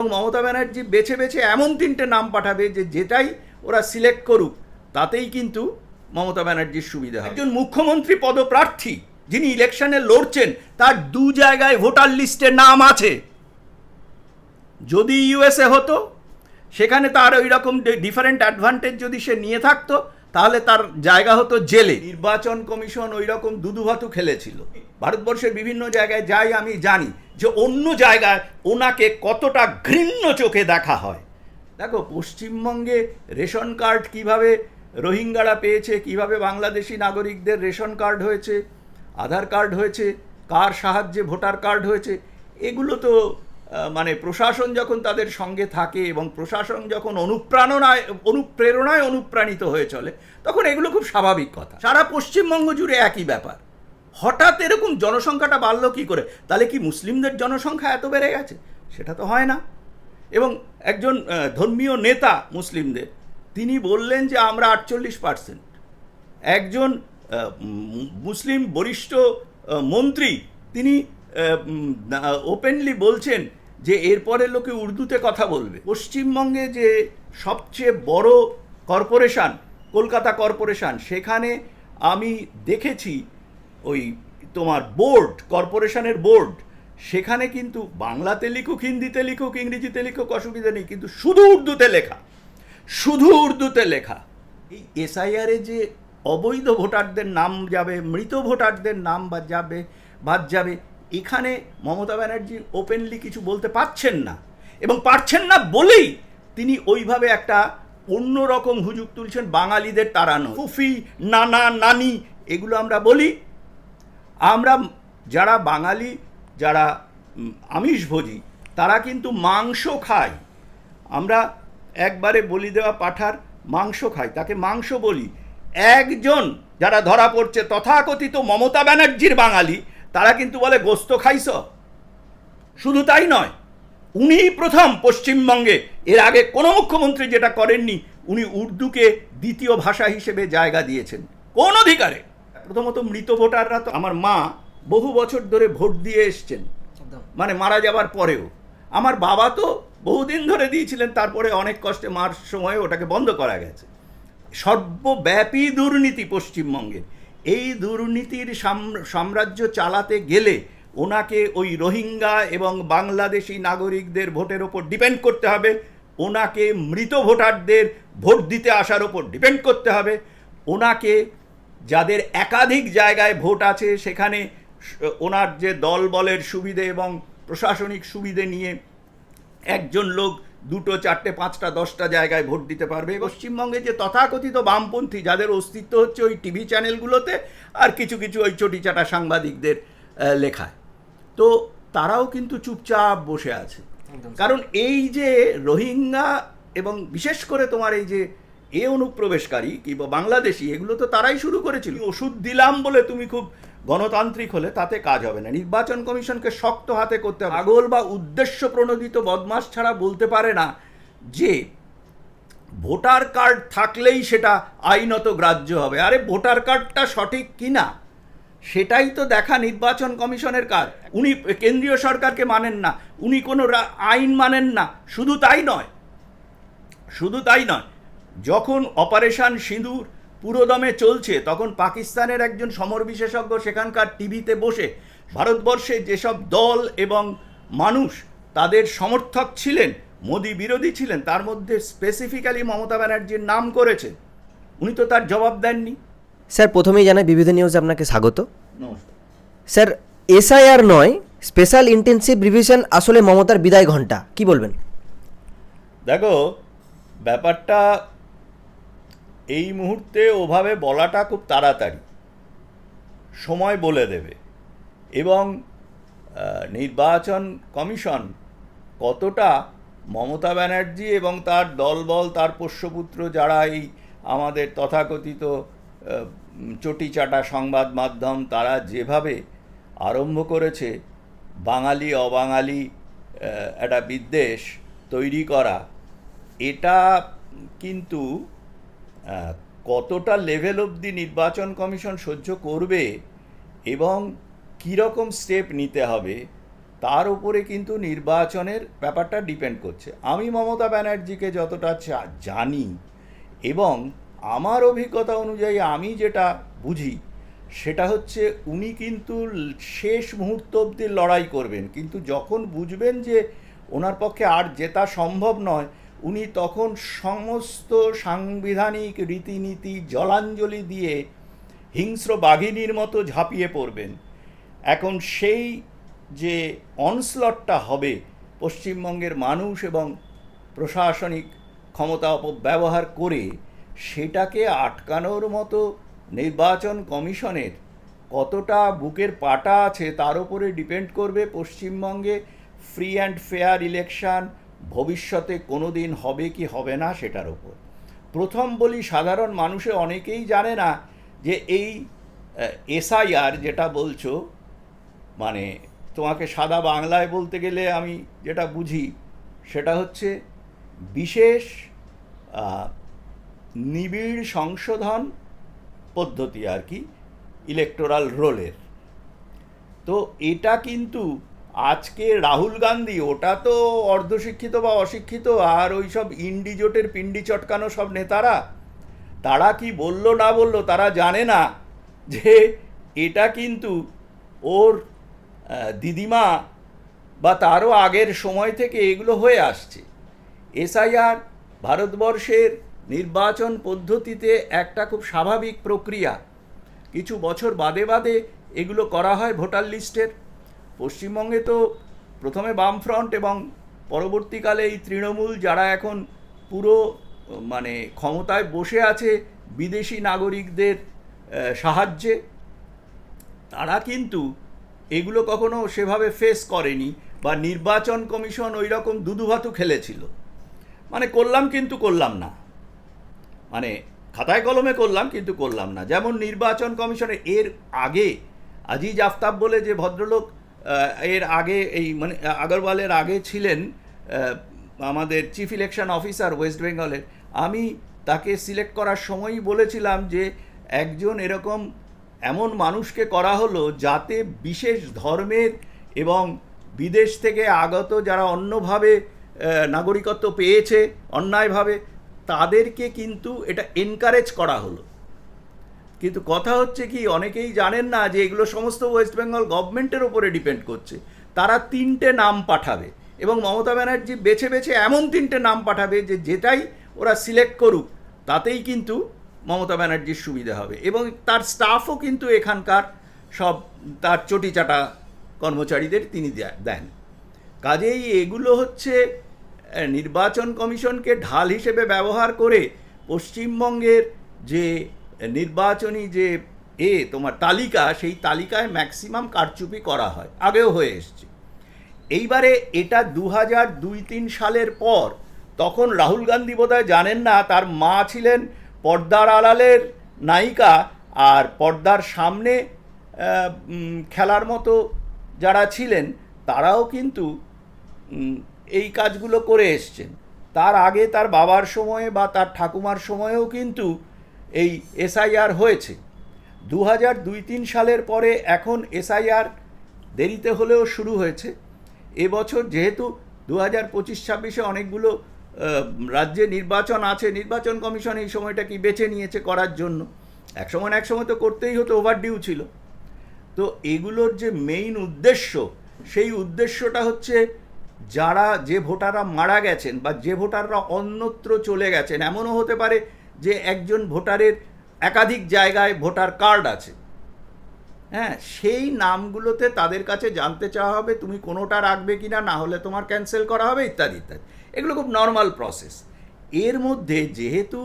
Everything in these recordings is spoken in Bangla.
এবং মমতা ব্যানার্জি বেছে বেছে এমন তিনটে নাম পাঠাবে যে যেটাই ওরা সিলেক্ট করুক, তাতেই কিন্তু মমতা ব্যানার্জির সুবিধা একজন মুখ্যমন্ত্রী পদপ্রার্থী যিনি ইলেকশনে লড়ছেন, তার দু জায়গায় ভোটার লিস্টে নাম আছে। যদি ইউএসএ হতো, সেখানে তার ওই রকম ডিফারেন্ট অ্যাডভান্টেজ যদি সে নিয়ে থাকতো তাহলে তার জায়গা হতো জেলে। নির্বাচন কমিশন ওই রকম দুদুভাতু খেলেছিল। ভারতবর্ষের বিভিন্ন জায়গায় যাই আমি জানি যে অন্য জায়গায় ওনাকে কতটা ঘৃণ্য চোখে দেখা হয়। দেখো, পশ্চিমবঙ্গে রেশন কার্ড কীভাবে রোহিঙ্গারা পেয়েছে, কীভাবে বাংলাদেশি নাগরিকদের রেশন কার্ড হয়েছে, আধার কার্ড হয়েছে, কার সাহায্যে ভোটার কার্ড হয়েছে, এগুলো তো মানে প্রশাসন যখন তাদের সঙ্গে থাকে এবং প্রশাসন যখন অনুপ্রেরণায় অনুপ্রেরণায় অনুপ্রাণিত হয়ে চলে, তখন এগুলো খুব স্বাভাবিক কথা। সারা পশ্চিমবঙ্গ জুড়ে একই ব্যাপার। হঠাৎ এরকম জনসংখ্যাটা বাড়লো কী করে? তাহলে কি মুসলিমদের জনসংখ্যা এত বেড়ে গেছে? সেটা তো হয় না। এবং একজন ধর্মীয় নেতা মুসলিমদের, তিনি বললেন যে আমরা আটচল্লিশ পার্সেন্ট। একজন মুসলিম বরিষ্ঠ মন্ত্রী, তিনি ওপেনলি বলছেন যে এরপরে লোকে উর্দুতে কথা বলবে। পশ্চিমবঙ্গে যে সবচেয়ে বড় কর্পোরেশন, কলকাতা কর্পোরেশন, সেখানে আমি দেখেছি ওই তোমার বোর্ড, কর্পোরেশনের বোর্ড, সেখানে কিন্তু বাংলাতে লিখুক, হিন্দিতে লিখুক, ইংরেজিতে লিখুক, অসুবিধা নেই, কিন্তু শুধু উর্দুতে লেখা, শুধু উর্দুতে লেখা। এই এসআইআরে যে অবৈধ ভোটারদের নাম যাবে, মৃত ভোটারদের নাম বা যাবে, বাদ যাবে এখানে মমতা ব্যানার্জি ওপেনলি কিছু বলতে পারছেন না এবং পারছেন না বলেই তিনি ওইভাবে একটা অন্যরকম হুজুগ তুলছেন বাঙালিদের তাড়ানো ফুফি নানা নানি এগুলো আমরা বলি। আমরা যারা বাঙালি যারা উম, আমিষভোজী তারা কিন্তু মাংস খায়। আমরা একবারে বলি দেওয়া পাঠার মাংস খাই। তাকে মাংস বলি। একজন যারা ধরা পড়ছে তথাকথিত মমতা ব্যানার্জির বাঙালি তারা কিন্তু বলে গোস্ত খাইছ? শুধু তাই নয় উনি প্রথম পশ্চিমবঙ্গে এর আগে কোনো মুখ্যমন্ত্রী যেটা করেননি উনি উর্দুকে দ্বিতীয় ভাষা হিসেবে জায়গা দিয়েছেন। কোন অধিকারে? প্রথমত মৃত ভোটাররা তো আমার মা বহু বছর ধরে ভোট দিয়ে এসছেন। মানে মারা যাবার পরেও। আমার বাবা তো বহুদিন ধরে দিয়েছিলেন তারপরে অনেক কষ্টে মার সময়ে ওটাকে বন্ধ করা গেছে। সর্বব্যাপী দুর্নীতি পশ্চিমবঙ্গে। এই দুর্নীতির সাম- সাম্রাজ্য চালাতে গেলে ওনাকে ওই রোহিঙ্গা এবং বাংলাদেশি নাগরিকদের ভোটের ওপর ডিপেন্ড করতে হবে। ওনাকে মৃত ভোটারদের ভোট দিতে আসার ওপর ডিপেন্ড করতে হবে। ওনাকে যাদের একাধিক জায়গায় ভোট আছে, সেখানে ওনার যে দল বলের সুবিধে এবং প্রশাসনিক সুবিধে নিয়ে একজন লোক দুটো চারটে পাঁচটা দশটা জায়গায় ভোট দিতে পারবে। পশ্চিমবঙ্গে যে তথাকথিত বামপন্থী যাদের অস্তিত্ব হচ্ছে ওই টিভি চ্যানেলগুলোতে আর কিছু কিছু ওই চটিচাটা সাংবাদিকদের লেখায়। তো তারাও কিন্তু চুপচাপ বসে আছে। কারণ এই যে রোহিঙ্গা এবং বিশেষ করে তোমার এই যে এ অনুপ্রবেশকারী কিংবা বাংলাদেশি এগুলো তো তারাই শুরু করেছিল। ওষুধ দিলাম বলে তুমি খুব গণতান্ত্রিক হলে তাতে কাজ হবে না। নির্বাচন কমিশনকে শক্ত হাতে করতে হবে। পাগল বা উদ্দেশ্য প্রণোদিত বদমাস ছাড়া বলতে পারে না যে ভোটার কার্ড থাকলেই সেটা আইনত গ্রাহ্য হবে। আরে ভোটার কার্ডটা সঠিক কিনা? সেটাই তো দেখা নির্বাচন কমিশনের কাজ। উনি কেন্দ্রীয় সরকারকে মানেন না। উনি কোনো আইন মানেন না। শুধু তাই নয়, শুধু তাই নয়, যখন অপারেশন সিঁদুর পুরোদমে চলছে তখন পাকিস্তানের একজন সমর বিশেষজ্ঞ সেখানকার টিভিতে বসে ভারতবর্ষে যেসব দল এবং মানুষ তাদের সমর্থক ছিলেন মোদি বিরোধী ছিলেন তার মধ্যে স্পেসিফিক্যালি মমতা ব্যানার্জির নাম করেছে। উনি তো তার জবাব দেননি। স্যার প্রথমেই জানাই বিবিধ নিউজে আপনাকে স্বাগত। নমস্কার। স্যার এসআইআর নয় স্পেশাল ইন্টেনসিভ রিভিশন আসলে মমতার বিদায় ঘণ্টা কি বলবেন? দেখো ব্যাপারটা এই মুহূর্তে ওভাবে বলাটা খুব তাড়াতাড়ি। সময় বলে দেবে। এবং নির্বাচন কমিশন কতটা মমতা ব্যানার্জি এবং তার দলবল, তার পোষ্যপুত্র যারা এই আমাদের তথাকথিত চটিচাটা সংবাদ মাধ্যম, তারা যেভাবে আরম্ভ করেছে, বাঙালি, অবাঙালি একটা বিদ্বেষ তৈরি করা, এটা কিন্তু কতটা লেভেল অবধি নির্বাচন কমিশন সহ্য করবে এবং কীরকম স্টেপ নিতে হবে, তার উপরে কিন্তু নির্বাচনের ব্যাপারটা ডিপেন্ড করছে। আমি মমতা ব্যানার্জিকে যতটা জানি এবং আমার অভিজ্ঞতা অনুযায়ী আমি যেটা বুঝি, সেটা হচ্ছে উনি কিন্তু শেষ মুহূর্ত অবধি লড়াই করবেন। কিন্তু যখন বুঝবেন যে ওনার পক্ষে আর জেতা সম্ভব নয় উনি তখন সমস্ত সাংবিধানিক রীতিনীতি জলাঞ্জলি দিয়ে হিংস্র বাঘিনীর মতো ঝাঁপিয়ে পড়বেন। এখন সেই যে অনস্লটটা হবে পশ্চিমবঙ্গের মানুষ এবং প্রশাসনিক ক্ষমতা অপব্যবহার করে সেটাকে আটকানোর মতো নির্বাচন কমিশনের কতটা বুকের পাটা আছে তার উপরে ডিপেন্ড করবে পশ্চিমবঙ্গে ফ্রি অ্যান্ড ফেয়ার ইলেকশন ভবিষ্যতে কোনো দিন হবে কি হবে না সেটার ওপর প্রথম বলি সাধারণ মানুষে অনেকেই জানে না যে এই এসআইআর যেটা বলছো মানে তোমাকে সাদা বাংলায় বলতে গেলে আমি যেটা বুঝি সেটা হচ্ছে বিশেষ নিবিড় সংশোধন পদ্ধতি আর কি ইলেকটোরাল রোলের তো এটা কিন্তু আজকে রাহুল গান্ধী, ওটা তো অর্ধশিক্ষিত বা অশিক্ষিত, আর ওই সব ইন্ডিজোটের পিন্ডি চটকানো সব নেতারা, তারা কি বলল না বলল তারা জানে না যে এটা কিন্তু ওর দিদিমা বা তারও আগের সময় থেকে এগুলো হয়ে আসছে। এসআইআর ভারতবর্ষের নির্বাচন পদ্ধতিতে একটা খুব স্বাভাবিক প্রক্রিয়া। কিছু বছর বাদে বাদে এগুলো করা হয় ভোটার লিস্টের। পশ্চিমবঙ্গে তো প্রথমে বামফ্রন্ট এবং পরবর্তীকালে এই তৃণমূল যারা এখন পুরো মানে ক্ষমতায় বসে আছে বিদেশি নাগরিকদের সাহায্যে, তারা কিন্তু এগুলো কখনো সেভাবে ফেস করেনি বা নির্বাচন কমিশন ওই রকম দুদুভাতু খেলেছিল। মানে করলাম কিন্তু করলাম না। মানে খাতায় কলমে করলাম কিন্তু করলাম না। যেমন নির্বাচন কমিশনে এর আগে আজিজ আফতাব বলে যে ভদ্রলোক এর আগে এই মানে আগরওয়ালের আগে ছিলেন আমাদের চিফ ইলেকশন অফিসার ওয়েস্ট বেঙ্গলের আমি তাকে সিলেক্ট করার সময়ই বলেছিলাম যে, একজন এরকম এমন মানুষকে করা হলো যাতে বিশেষ ধর্মের এবং বিদেশ থেকে আগত যারা অন্যভাবে নাগরিকত্ব পেয়েছে অন্যায়ভাবে, তাদেরকে কিন্তু এটা এনকারেজ করা হলো। কিন্তু কথা হচ্ছে কি, অনেকেই জানেন না যে এগুলো সমস্ত ওয়েস্ট বেঙ্গল গভর্নমেন্টের ওপরে ডিপেন্ড করছে। তারা তিনটে নাম পাঠাবে এবং মমতা ব্যানার্জি বেছে বেছে এমন তিনটে নাম পাঠাবে যে যেটাই ওরা সিলেক্ট করুক, তাতেই কিন্তু মমতা ব্যানার্জির সুবিধা হবে এবং তার স্টাফও কিন্তু এখানকার সব তার চটিচাটা কর্মচারীদের তিনি দেন। কাজেই এগুলো হচ্ছে নির্বাচন কমিশনকে ঢাল হিসেবে ব্যবহার করে পশ্চিমবঙ্গের যে নির্বাচনী যে এ তোমার তালিকা, সেই তালিকায় ম্যাক্সিমাম কারচুপি করা হয়। আগেও হয়ে এসছে। এইবারে এটা দু হাজার দুই তিন সালের পর, তখন রাহুল গান্ধী বোধহয় জানেন না, তার মা ছিলেন পর্দার আড়ালের নায়িকা আর পর্দার সামনে খেলার মতো যারা ছিলেন, তারাও কিন্তু এই কাজগুলো করে এসছেন। তার আগে তার বাবার সময়ে বা তার ঠাকুমার সময়েও কিন্তু এই এসআইআর হয়েছে। দু হাজার দুই তিন সালের পরে এখন এসআইআর দেরিতে হলেও শুরু হয়েছে। এবছর যেহেতু দু হাজার পঁচিশ ছাব্বিশে অনেকগুলো রাজ্যে নির্বাচন আছে, নির্বাচন কমিশন এই সময়টা কি বেছে নিয়েছে করার জন্য। এক সময় এক সময় তো করতেই হতো ওভারডিউ ছিল। তো এগুলোর যে মেইন উদ্দেশ্য, সেই উদ্দেশ্যটা হচ্ছে যারা যে ভোটাররা মারা গেছেন বা যে ভোটাররা অন্যত্র চলে গেছেন, এমনও হতে পারে যে একজন ভোটারের একাধিক জায়গায় ভোটার কার্ড আছে। হ্যাঁ সেই নামগুলোতে তাদের কাছে জানতে চাওয়া হবে, তুমি কোনোটা রাখবে কি না হলে তোমার ক্যান্সেল করা হবে, ইত্যাদি ইত্যাদি। এগুলো খুব নর্মাল প্রসেস। এর মধ্যে যেহেতু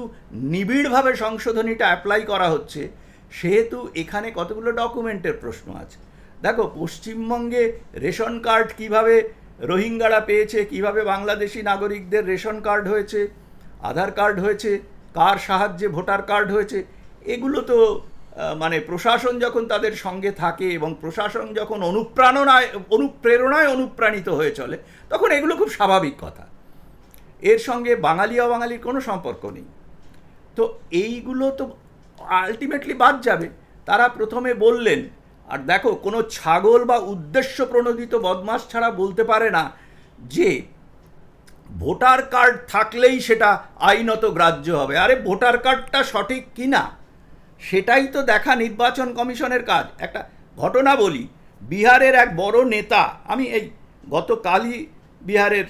নিবিড়ভাবে সংশোধনীটা অ্যাপ্লাই করা হচ্ছে, সেহেতু এখানে কতগুলো ডকুমেন্টের প্রশ্ন আছে। দেখো, পশ্চিমবঙ্গে রেশন কার্ড কীভাবে রোহিঙ্গারা পেয়েছে, কীভাবে বাংলাদেশি নাগরিকদের রেশন কার্ড হয়েছে, আধার কার্ড হয়েছে কার সাহায্যে ভোটার কার্ড হয়েছে, এগুলো তো মানে প্রশাসন যখন তাদের সঙ্গে থাকে এবং প্রশাসন যখন অনুপ্রেরণায় অনুপ্রেরণায় অনুপ্রাণিত হয়ে চলে, তখন এগুলো খুব স্বাভাবিক কথা। এর সঙ্গে বাঙালি অবাঙালির কোনো সম্পর্ক নেই। তো এইগুলো তো আলটিমেটলি বাদ যাবে। তারা প্রথমে বললেন, আর দেখো, কোনো ছাগল বা উদ্দেশ্য প্রণোদিত বদমাস ছাড়া বলতে পারে না যে ভোটার কার্ড থাকলেই সেটা আইনত গ্রাহ্য হবে। আরে ভোটার কার্ডটা সঠিক কি না সেটাই তো দেখা নির্বাচন কমিশনের কাজ। একটা ঘটনা বলি, বিহারের এক বড় নেতা, আমি এই গতকালই বিহারের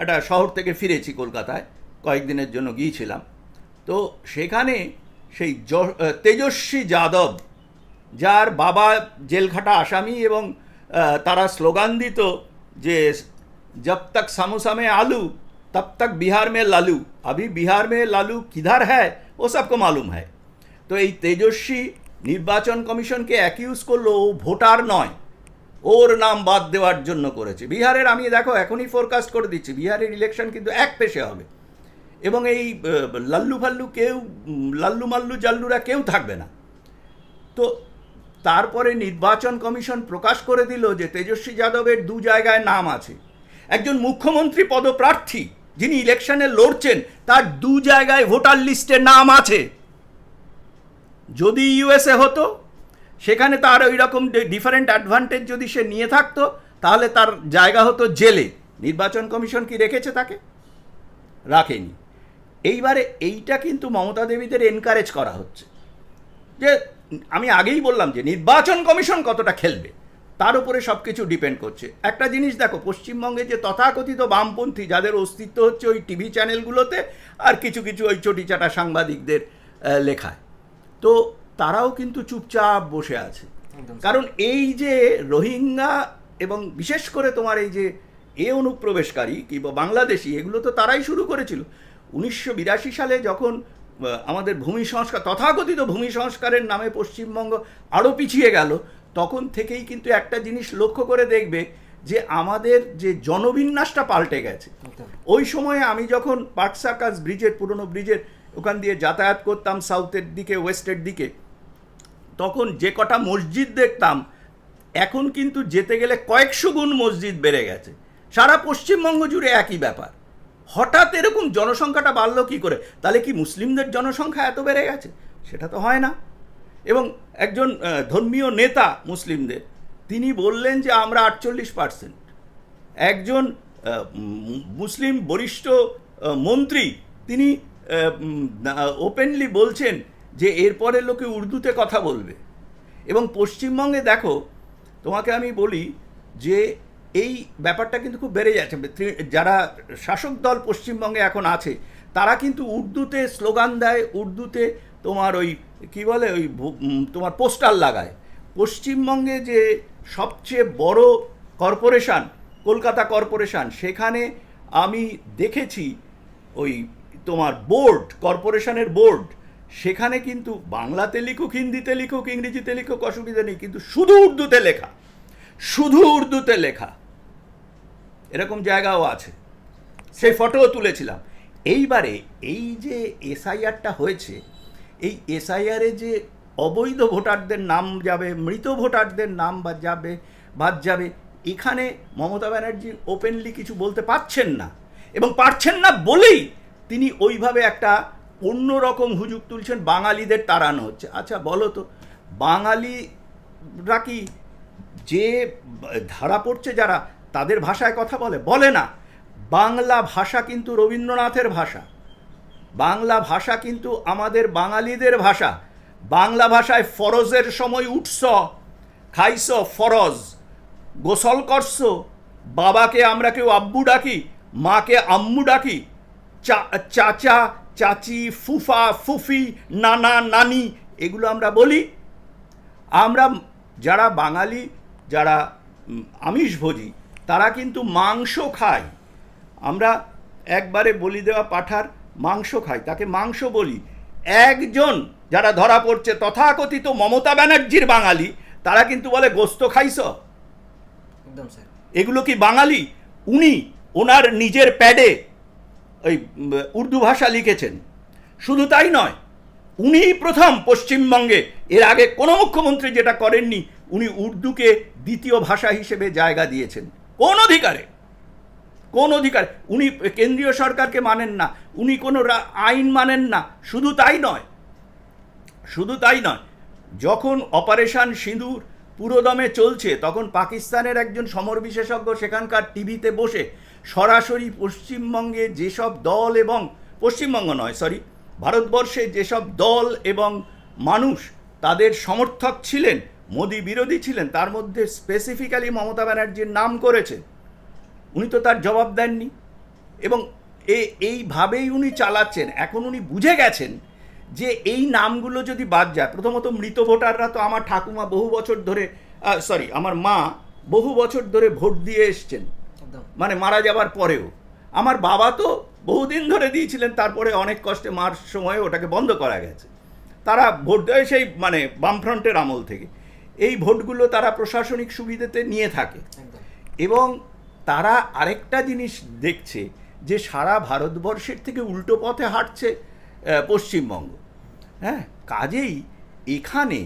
একটা শহর থেকে ফিরেছি কলকাতায়, কয়েকদিনের জন্য গিয়েছিলাম। তো সেখানে সেই তেজস্বী যাদব, যার বাবা জেলখাটা আসামি এবং তারা স্লোগান দিত যে जब तक समोसा में आलू तब तक बिहार में लालू अभी बिहार में लालू किधर है वो सबको मालूम है তো এই তেজস্বী নির্বাচন কমিশনকে অ্যাকিউজ করলো ও ভোটার নয় ওর নাম বাদ দেওয়ার জন্য করেছে বিহারের আমি দেখো এখনই ফোরকাস্ট করে দিচ্ছি বিহারের ইলেকশন কিন্তু এক পেশে হবে এবং এই আহ, লাল্লু ফাল্লু কেউ উম, লাল্লু মাল্লু জাল্লুরা কেউ থাকবে না তো তারপরে নির্বাচন কমিশন প্রকাশ করে দিল যে তেজস্বী যাদবের দু জায়গায় নাম আছে একজন মুখ্যমন্ত্রী পদপ্রার্থী যিনি ইলেকশনে লড়ছেন, তার দু জায়গায় ভোটার লিস্টে নাম আছে। যদি ইউএসএ হতো, সেখানে তার ওই রকম ডিফারেন্ট অ্যাডভান্টেজ যদি সে নিয়ে থাকতো, তাহলে তার জায়গা হতো জেলে। নির্বাচন কমিশন কি রেখেছে তাকে? রাখেনি। এইবারে এইটা কিন্তু মমতা দেবীদের এনকারেজ করা হচ্ছে। যে, আমি আগেই বললাম যে, নির্বাচন কমিশন কতটা খেলবে। তার উপরে সব কিছু ডিপেন্ড করছে। একটা জিনিস দেখো পশ্চিমবঙ্গে যে তথাকথিত বামপন্থী যাদের অস্তিত্ব হচ্ছে ওই টিভি চ্যানেলগুলোতে আর কিছু কিছু ওই চটিচাটা সাংবাদিকদের লেখায়। তো তারাও কিন্তু চুপচাপ বসে আছে। কারণ এই যে রোহিঙ্গা এবং বিশেষ করে তোমার এই যে এ অনুপ্রবেশকারী কিংবা বাংলাদেশি এগুলো তো তারাই শুরু করেছিল। উনিশশো বিরাশি সালে যখন আমাদের ভূমি সংস্কার তথাকথিত ভূমি সংস্কারের নামে পশ্চিমবঙ্গ আরও পিছিয়ে গেল তখন থেকেই কিন্তু একটা জিনিস লক্ষ্য করে দেখবে যে আমাদের যে জনবিন্যাসটা পাল্টে গেছে। ওই সময়ে আমি যখন পার্ক সার্কাস ব্রিজের পুরনো ব্রিজের ওখান দিয়ে যাতায়াত করতাম সাউথের দিকে ওয়েস্টের দিকে তখন যে কটা মসজিদ দেখতাম এখন কিন্তু যেতে গেলে কয়েকশো গুণ মসজিদ বেড়ে গেছে। সারা পশ্চিমবঙ্গ জুড়ে একই ব্যাপার। হঠাৎ এরকম জনসংখ্যাটা বাড়লো কি করে? তাহলে কি মুসলিমদের জনসংখ্যা এত বেড়ে গেছে? সেটা তো হয় না। এবং একজন ধর্মীয় নেতা মুসলিমদের, তিনি বললেন যে আমরা আটচল্লিশ পার্সেন্ট একজন মুসলিম বরিষ্ঠ মন্ত্রী, তিনি ওপেনলি বলছেন যে এরপরে লোকে উর্দুতে কথা বলবে। এবং পশ্চিমবঙ্গে দেখো, তোমাকে আমি বলি যে এই ব্যাপারটা কিন্তু খুব বেড়ে যাচ্ছে। যারা শাসক দল পশ্চিমবঙ্গে এখন আছে, তারা কিন্তু উর্দুতে স্লোগান দেয়, উর্দুতে তোমার ওই কি বলে ওই তোমার পোস্টার লাগায়। পশ্চিমবঙ্গে যে সবচেয়ে বড় কর্পোরেশন, কলকাতা কর্পোরেশন, সেখানে আমি দেখেছি ওই তোমার বোর্ড, কর্পোরেশনের বোর্ড, সেখানে কিন্তু বাংলাতে লিখুক, হিন্দিতে লিখুক, ইংরেজিতে লিখুক, অসুবিধা নেই, কিন্তু শুধু উর্দুতে লেখা, শুধু উর্দুতে লেখা। এরকম জায়গাও আছে। সেই ফটোও তুলেছিলাম। এইবারে এই যে এসআইআরটা হয়েছে এই এসআইআরে যে অবৈধ ভোটারদের নাম যাবে, মৃত ভোটারদের নাম বাদ যাবে বাদ যাবে, এখানে মমতা ব্যানার্জি ওপেনলি কিছু বলতে পারছেন না। এবং পারছেন না বলেই তিনি ওইভাবে একটা অন্যরকম হুজুগ তুলছেন, বাঙালিদের তাড়ানো হচ্ছে। আচ্ছা বলো তো, বাঙালিরা কি যে ধারা পড়ছে যারা, তাদের ভাষায় কথা বলে? বলে না। বাংলা ভাষা কিন্তু রবীন্দ্রনাথের ভাষা। বাংলা ভাষা কিন্তু আমাদের বাঙালিদের ভাষা। বাংলা ভাষায় ফরজের সময় উঠস খাইস ফরজ। গোসল করস বাবাকে আমরা কেউ আব্বু ডাকি মাকে আম্মু ডাকি চা- চাচা চাচি ফুফা ফুফি নানা নানি এগুলো আমরা বলি। আমরা যারা বাঙালি যারা উম, আমিষভোজী তারা কিন্তু মাংস খায়। আমরা একবারে বলি দেওয়া পাঠার মাংস খাই তাকে মাংস বলি। একজন যারা ধরা পড়ছে তথাকথিত মমতা ব্যানার্জির বাঙালি তারা কিন্তু বলে গোস্ত খাইছ? একদম স্যার। এগুলো কি বাঙালি? উনি ওনার নিজের প্যাডে ওই উর্দু ভাষা লিখেছেন। শুধু তাই নয় উনিই প্রথম পশ্চিমবঙ্গে এর আগে কোনো মুখ্যমন্ত্রী যেটা করেননি উনি উর্দুকে দ্বিতীয় ভাষা হিসেবে জায়গা দিয়েছেন। কোন অধিকারে? কোন অধিকার, উনি কেন্দ্রীয় সরকারকে মানেন না, উনি কোনো আইন মানেন না, শুধু তাই নয়, শুধু তাই নয়, যখন অপারেশন সিঁদুর পুরোদমে চলছে, তখন পাকিস্তানের একজন সমর বিশেষজ্ঞ সেখানকার টিভিতে বসে সরাসরি পশ্চিমবঙ্গে যেসব দল এবং, পশ্চিমবঙ্গ নয় সরি ভারতবর্ষে যেসব দল এবং মানুষ তাদের সমর্থক ছিলেন, মোদি বিরোধী ছিলেন, তার মধ্যে স্পেসিফিক্যালি মমতা ব্যানার্জির নাম করেছেন উনি তো তার জবাব দেননি। এবং এ এইভাবেই উনি চালাচ্ছেন। এখন উনি বুঝে গেছেন যে এই নামগুলো যদি বাদ যায় প্রথমত মৃত ভোটাররা তো আমার ঠাকুমা বহু বছর ধরে সরি আমার মা বহু বছর ধরে ভোট দিয়ে এসছেন। মানে মারা যাবার পরেও। আমার বাবা তো বহুদিন ধরে দিয়েছিলেন তারপরে অনেক কষ্টে মার সময় ওটাকে বন্ধ করা গেছে। তারা ভোট দেয় সেই মানে বামফ্রন্টের আমল থেকে। এই ভোটগুলো তারা প্রশাসনিক সুবিধাতে নিয়ে থাকে। এবং তারা আরেকটা জিনিস দেখছে যে সারা ভারতবর্ষের থেকে উল্টো পথে হাঁটছে পশ্চিমবঙ্গ। হ্যাঁ কাজেই এখানে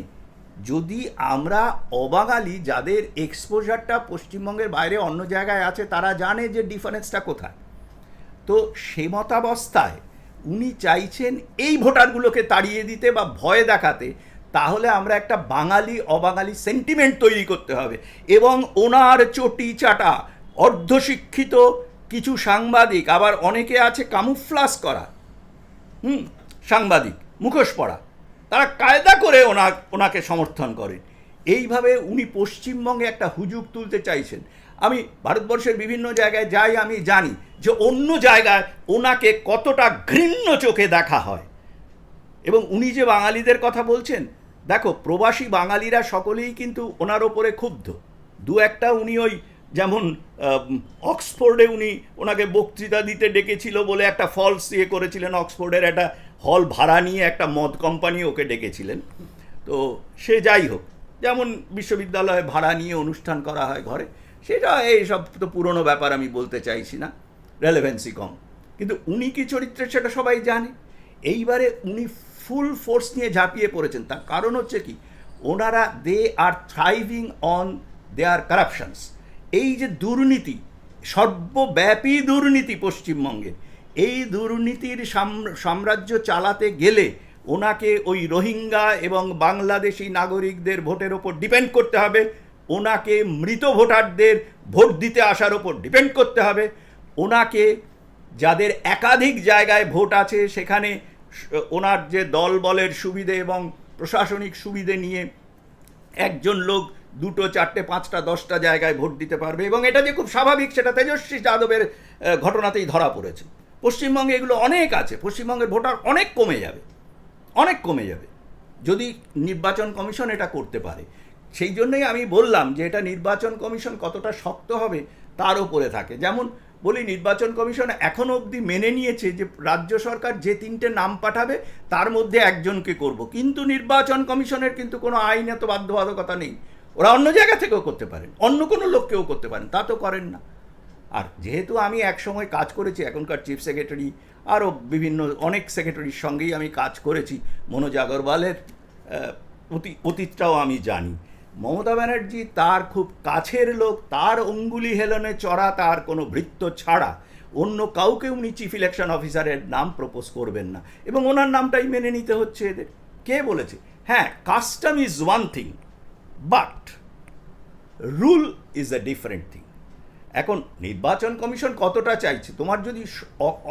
যদি আমরা অবাঙালি যাদের এক্সপোজারটা পশ্চিমবঙ্গের বাইরে অন্য জায়গায় আছে, তারা জানে যে ডিফারেন্সটা কোথায়। তো সে মতাবস্থায় উনি চাইছেন এই ভোটারগুলোকে তাড়িয়ে দিতে বা ভয় দেখাতে, তাহলে আমরা একটা বাঙালি অবাঙালি সেন্টিমেন্ট তৈরি করতে হবে এবং ওনার চটি চাটা অর্ধশিক্ষিত কিছু সাংবাদিক, আবার অনেকে আছে কামুফ্লাস করা। হুম, সাংবাদিক, মুখোশ পড়া। তারা কায়দা করে ওনা, ওনাকে সমর্থন করে এইভাবে উনি পশ্চিমবঙ্গে একটা হুজুগ তুলতে চাইছেন। আমি ভারতবর্ষের বিভিন্ন জায়গায় যাই, আমি জানি যে অন্য জায়গায় ওনাকে কতটা ঘৃণ্য চোখে দেখা হয়। এবং উনি যে বাঙালিদের কথা বলছেন, দেখো, প্রবাসী বাঙালিরা সকলেই কিন্তু ওনার ওপরে ক্ষুব্ধ। দু একটা উনি ওই যেমন অক্সফোর্ডে উনি ওনাকে বক্তৃতা দিতে ডেকেছিল বলে একটা ফলস ইয়ে করেছিলেন। অক্সফোর্ডের একটা হল ভাড়া নিয়ে একটা মদ কোম্পানি ওকে ডেকেছিলেন। তো সে যাই হোক, যেমন বিশ্ববিদ্যালয়ে ভাড়া নিয়ে অনুষ্ঠান করা হয় ঘরে, সেটা এইসব তো পুরনো ব্যাপার আমি বলতে চাইছি না রেলেভেন্সি কম। কিন্তু উনি কি চরিত্রে সেটা সবাই জানে। এইবারে উনি ফুল ফোর্স নিয়ে ঝাঁপিয়ে পড়েছেন। তার কারণ হচ্ছে কি, ওনারা দে আর থ্রাইভিং অন দেয়ার কারাপশনস এই যে দুর্নীতি, সর্বব্যাপী দুর্নীতি পশ্চিমবঙ্গে, এই দুর্নীতির সাম- সাম্রাজ্য চালাতে গেলে ওনাকে ওই রোহিঙ্গা এবং বাংলাদেশি নাগরিকদের ভোটের ওপর ডিপেন্ড করতে হবে, ওনাকে মৃত ভোটারদের ভোট দিতে আসার ওপর ডিপেন্ড করতে হবে, ওনাকে যাদের একাধিক জায়গায় ভোট আছে সেখানে ওনার যে দল বলের সুবিধে এবং প্রশাসনিক সুবিধে নিয়ে একজন লোক দুটো, চারটে, পাঁচটা, দশটা জায়গায় ভোট দিতে পারবে এবং এটা যে খুব স্বাভাবিক সেটা তেজস্বী যাদবের ঘটনাতেই ধরা পড়েছে। পশ্চিমবঙ্গে এগুলো অনেক আছে, পশ্চিমবঙ্গের ভোটার অনেক কমে যাবে, অনেক কমে যাবে। যদি নির্বাচন কমিশন এটা করতে পারে, সেই জন্যই আমি বললাম যে এটা নির্বাচন কমিশন কতটা শক্ত হবে তার উপরে থাকে। যেমন বলি, নির্বাচন কমিশন এখনও অবধি মেনে নিয়েছে যে রাজ্য সরকার যে তিনটে নাম পাঠাবে, তার মধ্যে একজনকে করব। কিন্তু নির্বাচন কমিশনের কিন্তু কোনো আইনত বাধ্যবাধকতা নেই। ওরা অন্য জায়গা থেকেও করতে পারেন, অন্য কোনো লোককেও করতে পারেন, তা তো করেন না। আর যেহেতু আমি এক সময় কাজ করেছি, এখনকার চিফ সেক্রেটারি আরও বিভিন্ন, অনেক সেক্রেটারির সঙ্গেই আমি কাজ করেছি, মনোজ আগরওয়ালের অতি, অতীতটাও আমি জানি। মমতা ব্যানার্জি তার খুব কাছের লোক, তার অঙ্গুলি হেলনে চড়া, তার কোনো বৃত্ত ছাড়া। অন্য কাউকে উনি চিফ ইলেকশন অফিসারের নাম প্রপোজ করবেন না। এবং ওনার নামটাই মেনে নিতে হচ্ছে এদের। কে বলেছে? হ্যাঁ custom is one thing but rule is a different thing এখন নির্বাচন কমিশন কতটা চাইছে? তোমার যদি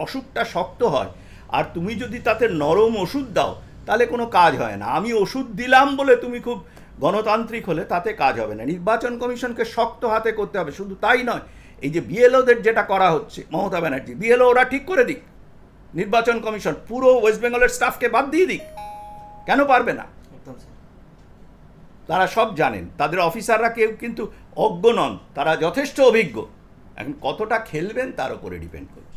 অসুখটা শক্ত হয়, আর তুমি যদি তাতে নরম ওষুধ দাও, তাহলে কোনো কাজ হয় না। আমি ওষুধ দিলাম বলে তুমি খুব গণতান্ত্রিক হলে তাতে কাজ হবে না। নির্বাচন কমিশনকে শক্ত হাতে করতে হবে। শুধু তাই নয়, এই যে বিএলওদের যেটা করা হচ্ছে, মমতা ব্যানার্জি, বিএলও ওরা ঠিক করে দিক। নির্বাচন কমিশন পুরো ওয়েস্ট বেঙ্গলের স্টাফকে বাদ দিয়ে দিক। কেন পারবে না? তারা সব জানেন। তাদের অফিসাররা কেউ কিন্তু অজ্ঞ নন, তারা যথেষ্ট অভিজ্ঞ। এখন কতটা খেলবেন তার উপরে ডিপেন্ড করবে।